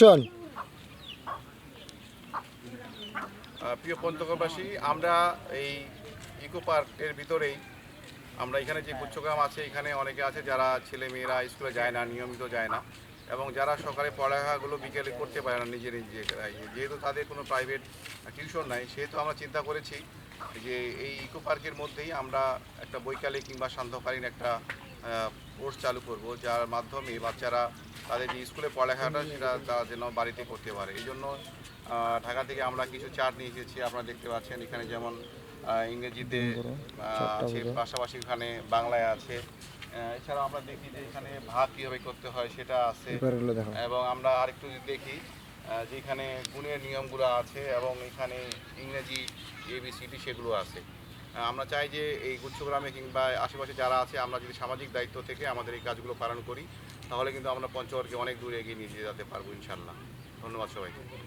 Action প্রিয় পঞ্চগড়বাসী, আমরা এই ইকো পার্কের ভিতরেই আমরা এখানে যে গুচ্ছগ্রাম আছে, এখানে অনেকে আছে যারা ছেলে মেয়েরা স্কুলে যায় না, নিয়মিত যায় না, এবং যারা সকালে পড়ালেখাগুলো বিকেলে করতে পারে না নিজের নিজেরাই। যেহেতু তাদের কোনো প্রাইভেট টিউশন নাই, সেহেতু আমরা চিন্তা করেছি যে এই ইকো পার্কের মধ্যেই আমরা একটা বৈকালিক কিংবা সান্ধ্যকালীন একটা কোর্স চালু করব যার মাধ্যমে বাচ্চারা তাদের যে স্কুলে পড়ালেখাটা সেটা তারা যেন বাড়িতে করতে পারে। এই জন্য ঢাকা থেকে আমরা কিছু চার্ট নিয়ে এসেছি আপনারা দেখতে পাচ্ছেন এখানে যেমন ইংরেজিতে আছে পাশাপাশি এখানে বাংলায় আছে। এছাড়াও আমরা দেখি যে এখানে ভাগ কীভাবে করতে হয় সেটা আছে। এবং আমরা আরেকটু যদি দেখি যে এখানে গুণের নিয়মগুলো আছে এবং এখানে ইংরেজি এবিসিডি সেগুলো আছে। আমরা চাই যে এই গুচ্ছগ্রামে কিংবা আশেপাশে যারা আছে, আমরা যদি সামাজিক দায়িত্ব থেকে আমাদের এই কাজগুলো পালন করি, তাহলে কিন্তু আমরা পঞ্চগড়কে অনেক দূরে এগিয়ে নিয়ে যেতে পারব ইনশাল্লাহ। ধন্যবাদ সবাইকে।